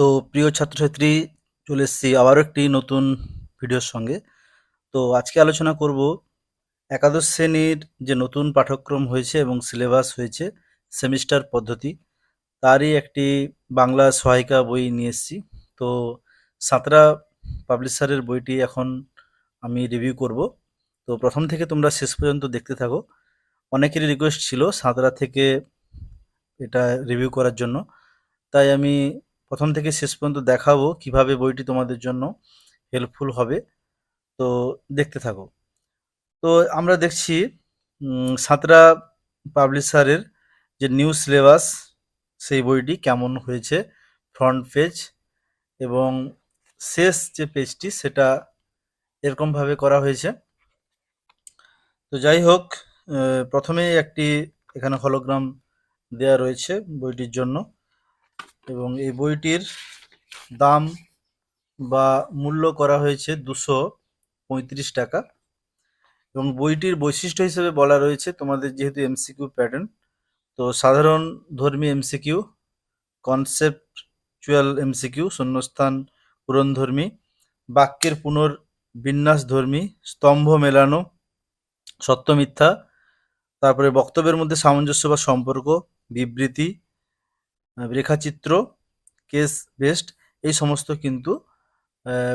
তো প্রিয় ছাত্রছাত্রী, চলে এসেছি আবারও একটি নতুন ভিডিওর সঙ্গে। তো আজকে আলোচনা করব একাদশ শ্রেণির যে নতুন পাঠ্যক্রম হয়েছে এবং সিলেবাস হয়েছে সেমিস্টার পদ্ধতি, তারই একটি বাংলা সহায়িকা বই নিয়ে এসেছি। তো সাঁতরা পাবলিশারের বইটি এখন আমি রিভিউ করব। তো প্রথম থেকে তোমরা শেষ পর্যন্ত দেখতে থাকো। অনেকেরই রিকোয়েস্ট ছিল সাঁতরা থেকে এটা রিভিউ করার জন্য। তাই আমি প্রথম থেকে শেষ পর্যন্ত দেখাবো কীভাবে বইটি তোমাদের জন্য হেল্পফুল হবে। তো দেখতে থাকো। তো আমরা দেখছি সাঁতরা পাবলিশারের যে নিউ সিলেবাস সেই বইটি কেমন হয়েছে ফ্রন্ট পেজ এবং শেষ যে পেজটি সেটা এরকমভাবে করা হয়েছে। তো যাই হোক আহ, প্রথমেই একটি এখানে হলোগ্রাম দেয়া রয়েছে বইটির জন্য। এবং এই বইটির দাম বা মূল্য করা হয়েছে দুশো পঁয়ত্রিশ টাকা। এবং বইটির বৈশিষ্ট্য হিসেবে বলা রয়েছে, তোমাদের যেহেতু এমসিকিউ প্যাটার্ন তো সাধারণ ধর্মী এমসিকিউ কনসেপচুয়াল এমসিকিউ শূন্যস্থান পূরণধর্মী বাক্যের পুনর্বিন্যাস ধর্মী, স্তম্ভ মেলানো, সত্য মিথ্যা, তারপরে বক্তব্যের মধ্যে সামঞ্জস্য বা সম্পর্ক, বিবৃতি রেখাচিত্র, কেস বেস্ট, এই সমস্ত কিন্তু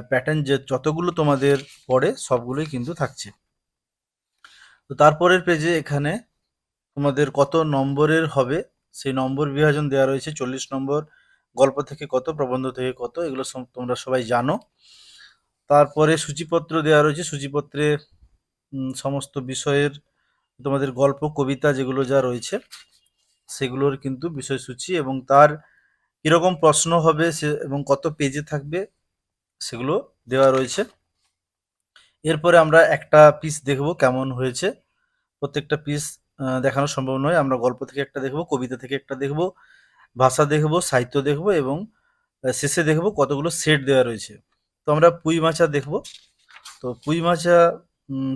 প্যাটার্ন যে যতগুলো তোমাদের পড়ে সবগুলোই কিন্তু থাকছে। তো তারপরের পেজে এখানে তোমাদের কত নম্বরের হবে, সেই নম্বর বিভাজন দেওয়া রয়েছে, চল্লিশ নম্বর, গল্প থেকে কত, প্রবন্ধ থেকে কত, এগুলো তোমরা সবাই জানো। তারপরে সূচিপত্র দেওয়া রয়েছে, সূচিপত্রে সমস্ত বিষয়ের তোমাদের গল্প, কবিতা যেগুলো যা রয়েছে সেগুলোর কিন্তু বিষয়সূচি এবং তার কীরকম প্রশ্ন হবে সে এবং কত পেজে থাকবে সেগুলো দেওয়া রয়েছে। এরপরে আমরা একটা পিস দেখব কেমন হয়েছে। প্রত্যেকটা পিস দেখানো সম্ভব নয়। আমরা গল্প থেকে একটা দেখব, কবিতা থেকে একটা দেখব, ভাষা দেখব, সাহিত্য দেখব এবং শেষে দেখব কতগুলো সেট দেওয়া রয়েছে। তো আমরা পুঁই মাছা দেখব। তো পুঁই মাছা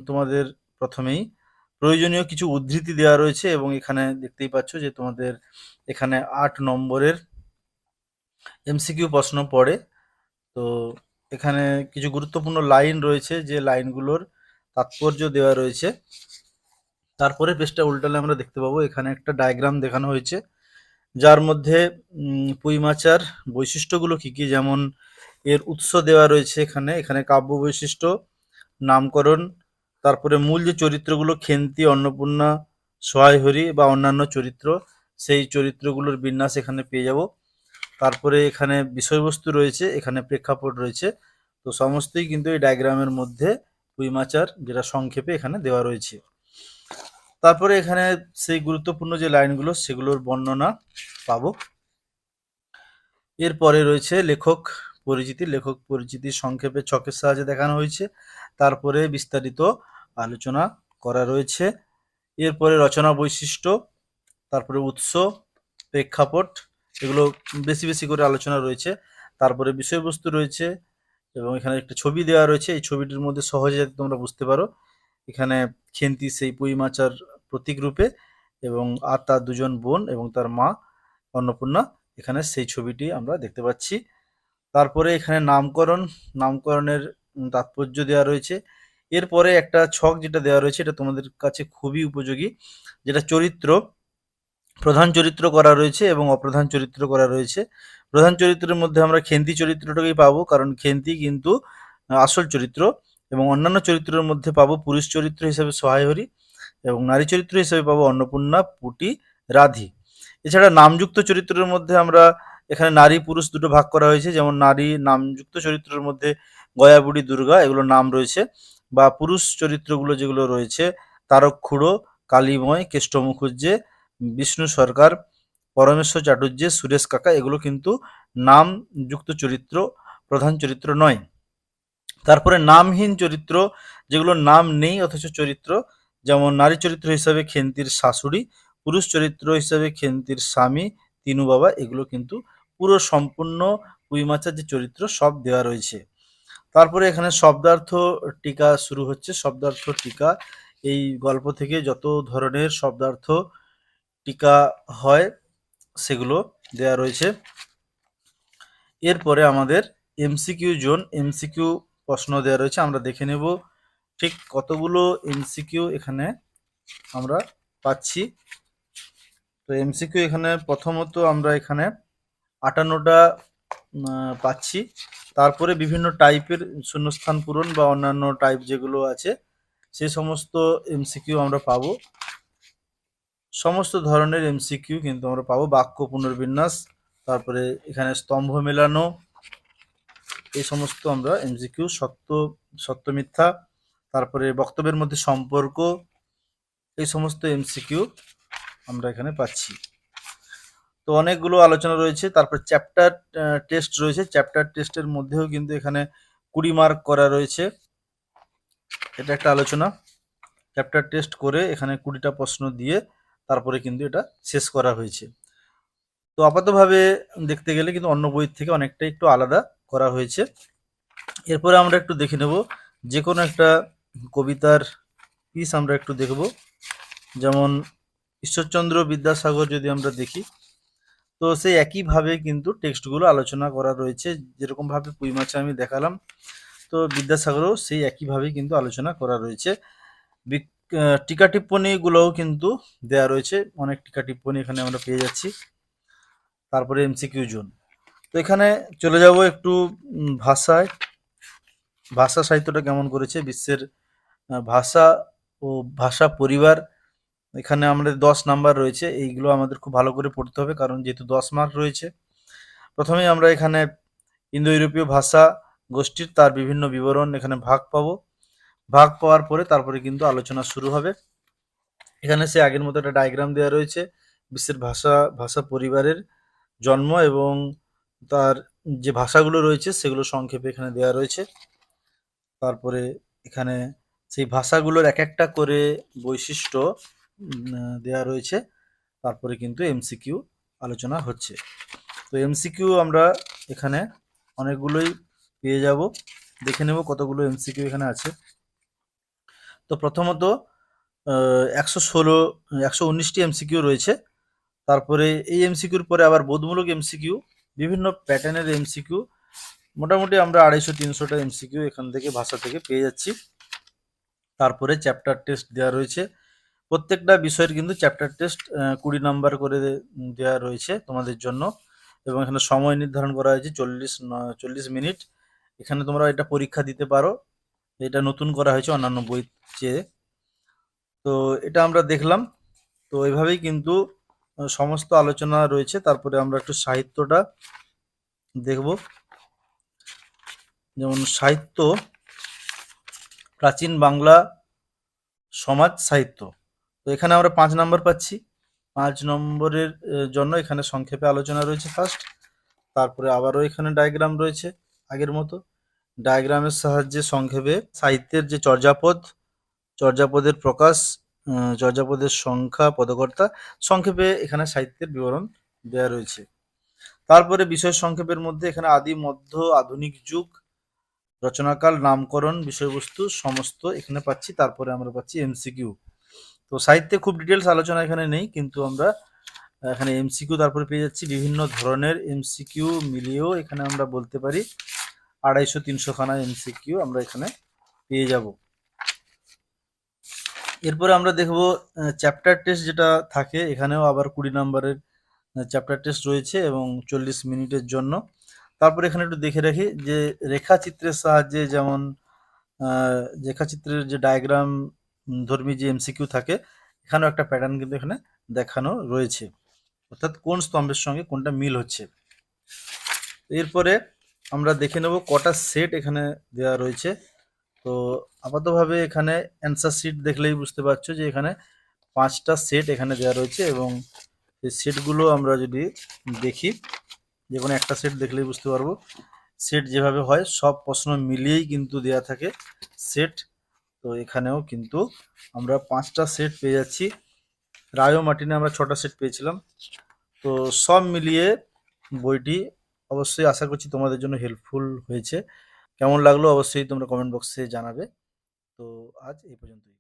তোমাদের প্রথমেই প্রয়োজনীয় কিছু উদ্ধৃতি দেওয়া রয়েছে এবং এখানে দেখতেই পাচ্ছ যে তোমাদের এখানে আট নম্বরের এমসিকিউ প্রশ্ন পড়ে। তো এখানে কিছু গুরুত্বপূর্ণ লাইন রয়েছে যে লাইনগুলোর তাৎপর্য দেওয়া রয়েছে। তারপরে পেজটা উল্টালে আমরা দেখতে পাবো, এখানে একটা ডায়াগ্রাম দেখানো হয়েছে, যার মধ্যে পুঁই মাচার বৈশিষ্ট্যগুলো কি কি, যেমন এর উৎস দেওয়া রয়েছে এখানে। এখানে কাব্য বৈশিষ্ট্য নামকরণ তারপরে মূল যে চরিত্রগুলো খেন্তি, অন্নপূর্ণা সহায়হরি বা অন্যান্য চরিত্র, সেই চরিত্রগুলোর বিন্যাস এখানে পেয়ে যাব। তারপরে এখানে বিষয়বস্তু রয়েছে, এখানে প্রেক্ষাপট রয়েছে। তো সমস্তই কিন্তু এই ডায়াগ্রামের মধ্যে পুঁই মাচার যেটা সংক্ষেপে এখানে দেওয়া রয়েছে। তারপরে এখানে সেই গুরুত্বপূর্ণ যে লাইনগুলো, সেগুলোর বর্ণনা পাব। এরপরে রয়েছে লেখক পরিচিতি, লেখক পরিচিতি সংক্ষেপে ছকের সাহায্যে দেখানো হয়েছে। তারপরে বিস্তারিত আলোচনা করা রয়েছে। এরপরে রচনা বৈশিষ্ট্য, তারপরে উৎস, প্রেক্ষাপট, এগুলো বেশি বেশি করে আলোচনা রয়েছে। তারপরে বিষয়বস্তু রয়েছে এবং এখানে একটা ছবি দেওয়া রয়েছে। এই ছবিটির মধ্যে সহজে যাতে তোমরা বুঝতে পারো, এখানে খেন্তি সেই পুঁই মাচার প্রতীক রূপে এবং আর তার দুজন বোন এবং তার মা অন্নপূর্ণা, এখানে সেই ছবিটি আমরা দেখতে পাচ্ছি। তারপরে এখানে নামকরণ, নামকরণের তাৎপর্য দেওয়া রয়েছে। এরপরে একটা ছক যেটা দেওয়া রয়েছে, এটা তোমাদের কাছে খুবই উপযোগী, যেটা চরিত্র, প্রধান চরিত্র করা রয়েছে এবং অপ্রধান চরিত্র করা রয়েছে। প্রধান চরিত্রের মধ্যে আমরা খেন্তি চরিত্রটাকেই পাবো, কারণ খেন্তি কিন্তু আসল চরিত্র এবং অন্যান্য চরিত্রের মধ্যে পাবো পুরুষ চরিত্র হিসেবে সহায়হরি এবং নারী চরিত্র হিসেবে পাবো অন্নপূর্ণা, পুটি, রাধি। এছাড়া নামযুক্ত চরিত্রের মধ্যে আমরা এখানে নারী পুরুষ দুটো ভাগ করা হয়েছে, যেমন নারী নামযুক্ত চরিত্রের মধ্যে গয়াবুড়ি দুর্গা এগুলো নাম রয়েছে। বা পুরুষ চরিত্রগুলো যেগুলো রয়েছে, তারক কালীময়, কেষ্ট মুখুজ্জে, বিষ্ণু সরকার, পরমেশ্বর চাটুর্যে সুরেশ কাকা, এগুলো কিন্তু নাম যুক্ত চরিত্র, প্রধান চরিত্র নয়। তারপরে নামহীন চরিত্র, যেগুলো নাম নেই অথচ চরিত্র, যেমন নারী চরিত্র হিসাবে খেন্তির শাশুড়ি, পুরুষ চরিত্র হিসাবে খেন্তির স্বামী, তিনু বাবা, এগুলো কিন্তু পুরো সম্পূর্ণ পুঁইমাচার যে চরিত্র সব দেওয়া রয়েছে। তারপরে এখানে শব্দার্থ টিকা শুরু হচ্ছে। শব্দার্থ টিকা, এই গল্প থেকে যত ধরনের শব্দার্থ টিকা হয়, সেগুলো দেওয়া রয়েছে। এরপরে আমাদের এমসিকিউ জোন এমসিকিউ প্রশ্ন দেওয়া রয়েছে। আমরা দেখে নেব ঠিক কতগুলো এমসিকিউ এখানে আমরা পাচ্ছি। তো এমসিকিউ এখানে প্রথমত আমরা এখানে আটান্নটা পাচ্ছি। তারপরে বিভিন্ন টাইপের শূন্যস্থান পূরণ বা অন্যান্য টাইপ যেগুলো আছে, সে সমস্ত এমসিকিউ আমরা পাবো। সমস্ত ধরনের এমসিকিউ কিন্তু আমরা পাবো। বাক্য পুনর্বিন্যাস, তারপরে এখানে স্তম্ভ মেলানো, এই সমস্ত আমরা এমসিকিউ সত্য সত্য মিথ্যা, তারপরে বক্তব্যের মধ্যে সম্পর্ক, এই সমস্ত এমসিকিউ আমরা এখানে পাচ্ছি। তো অনেকগুলো আলোচনা রয়েছে। তারপর চ্যাপ্টার টেস্ট রয়েছে। চ্যাপ্টার টেস্টের মধ্যেও কিন্তু এখানে কুড়ি মার্ক করা রয়েছে। এটা একটা আলোচনা। চ্যাপ্টার টেস্ট করে এখানে কুড়িটা প্রশ্ন দিয়ে তারপরে কিন্তু এটা শেষ করা হয়েছে। তো আপাতভাবে দেখতে গেলে কিন্তু অন্য বইয়ের থেকে অনেকটা একটু আলাদা করা হয়েছে। এরপরে আমরা একটু দেখে নেব। যে কোনো একটা কবিতার পিস আমরা একটু দেখব। যেমন ঈশ্বরচন্দ্র বিদ্যাসাগর যদি আমরা দেখি তো সেই একইভাবে কিন্তু টেক্সটগুলো আলোচনা করা রয়েছে যেরকমভাবে পুঁই মাছে আমি দেখালাম। তো বিদ্যাসাগরও সেই একইভাবেই কিন্তু আলোচনা করা রয়েছে। টিকা টিপ্পণীগুলোও কিন্তু দেয়া রয়েছে। অনেক টিকা টিপ্পণী এখানে আমরা পেয়ে যাচ্ছি। তারপরে এমসিকিউ জোন তো এখানে চলে যাব একটু ভাষায়। ভাষা সাহিত্যটা কেমন করেছে? বিশ্বের ভাষা ও ভাষা পরিবার এখানে আমাদের দশ নাম্বার রয়েছে। এইগুলো আমাদের খুব ভালো করে পড়তে হবে, কারণ যেহেতু দশ মার্ক রয়েছে। প্রথমেই আমরা এখানে ইন্দো ইউরোপীয় ভাষা গোষ্ঠীর তার বিভিন্ন বিবরণ এখানে ভাগ পাব। ভাগ পাওয়ার পরে তারপরে কিন্তু আলোচনা শুরু হবে। এখানে সে আগের মতো একটা ডায়াগ্রাম দেওয়া রয়েছে। বিশ্বের ভাষা ভাষা পরিবারের জন্ম এবং তার যে ভাষাগুলো রয়েছে সেগুলো সংক্ষেপে এখানে দেওয়া রয়েছে। তারপরে এখানে সেই ভাষাগুলোর এক একটা করে বৈশিষ্ট্য দেওয়া রয়েছে। তারপরে কিন্তু এমসিকিউ আলোচনা হচ্ছে। তো এমসিকিউ আমরা এখানে অনেকগুলোই পেয়ে যাব। দেখে নেব কতগুলো এমসিকিউ এখানে আছে। তো প্রথমত একশো ষোলো, একশো উনিশটি এমসিকিউ রয়েছে। তারপরে এই এমসিকিউর পরে আবার বোধমূলক এমসিকিউ বিভিন্ন প্যাটার্নের এমসিকিউ মোটামুটি আমরা আড়াইশো, তিনশোটা এমসিকিউ এখান থেকে ভাষা থেকে পেয়ে যাচ্ছি। তারপরে চ্যাপ্টার টেস্ট দেওয়া রয়েছে। প্রত্যেকটা বিষয়ের কিন্তু চ্যাপ্টার টেস্ট কুড়ি নাম্বার করে দেওয়া রয়েছে তোমাদের জন্য। এবং এখানে সময় নির্ধারণ করা হয়েছে চল্লিশ চল্লিশ মিনিট এখানে তোমরা এটা পরীক্ষা দিতে পারো। এটা নতুন করা হয়েছে অন্যান্য বই চেয়ে। তো এটা আমরা দেখলাম। তো এইভাবেই কিন্তু সমস্ত আলোচনা রয়েছে। তারপরে আমরা একটু সাহিত্যটা দেখব। যেমন সাহিত্য, প্রাচীন বাংলা সমাজ সাহিত্য। এখানে আমরা পাঁচ নম্বর পাচ্ছি। পাঁচ নম্বরের জন্য এখানে সংক্ষেপে আলোচনা রয়েছে ফার্স্ট তারপরে আবারও এখানে ডায়াগ্রাম রয়েছে আগের মতো। ডায়াগ্রামের সাহায্যে সংক্ষেপে সাহিত্যের যে চর্যাপদ, চর্যাপদের প্রকাশ চর্যাপদের সংখ্যা, পদকর্তা, সংক্ষেপে এখানে সাহিত্যের বিবরণ দেওয়া রয়েছে। তারপরে বিষয় সংক্ষেপের মধ্যে এখানে আদি, মধ্য, আধুনিক যুগ, রচনাকাল, নামকরণ বিষয়বস্তু, সমস্ত এখানে পাচ্ছি। তারপরে আমরা পাচ্ছি এমসিকিউ তো সাহিত্যে খুব ডিটেলস আলোচনা এখানে নেই, কিন্তু আমরা এখানে এমসিকিউ তারপরে পেয়ে যাচ্ছি। বিভিন্ন ধরনের এমসিকিউ মিলিয়েও এখানে আমরা বলতে পারি, আড়াইশো, তিনশো খানা এমসিকিউ আমরা এখানে পেয়ে যাব। এরপরে আমরা দেখব চ্যাপ্টার টেস্ট যেটা থাকে, এখানেও আবার কুড়ি নম্বরের চ্যাপ্টার টেস্ট রয়েছে এবং চল্লিশ মিনিটের জন্য। তারপরে এখানে একটু দেখে রাখি যে রেখাচিত্রের সাহায্যে যেমন রেখাচিত্রের যে ডায়াগ্রাম ধর্মী যে এমসিকিউ থাকে, এখানেও একটা প্যাটার্ন কিন্তু এখানে দেখানো রয়েছে। অর্থাৎ কোন স্তম্ভের সঙ্গে কোনটা মিল হচ্ছে? এরপরে আমরা দেখে নেব কটা সেট এখানে দেওয়া রয়েছে। তো আপাতভাবে এখানে অ্যান্সার শিট দেখলেই বুঝতে পারছ যে এখানে পাঁচটা সেট এখানে দেওয়া রয়েছে এবং এই সেটগুলো আমরা যদি দেখি, যে কোনো একটা সেট দেখলেই বুঝতে পারব। সেট যেভাবে হয় সব প্রশ্ন মিলিয়েই কিন্তু দেওয়া থাকে। সেট তো এখানেও কিন্তু আমরা পাঁচটা সেট পেয়ে যাচ্ছি। রায়ো মার্টিনে আমরা ছটা সেট পেয়েছিলাম। তো সব মিলিয়ে বইটি অবশ্যই আশা করছি তোমাদের জন্য হেল্পফুল হয়েছে। কেমন লাগল অবশ্যই তোমরা কমেন্ট বক্সে জানাবে। তো আজ এই পর্যন্তই।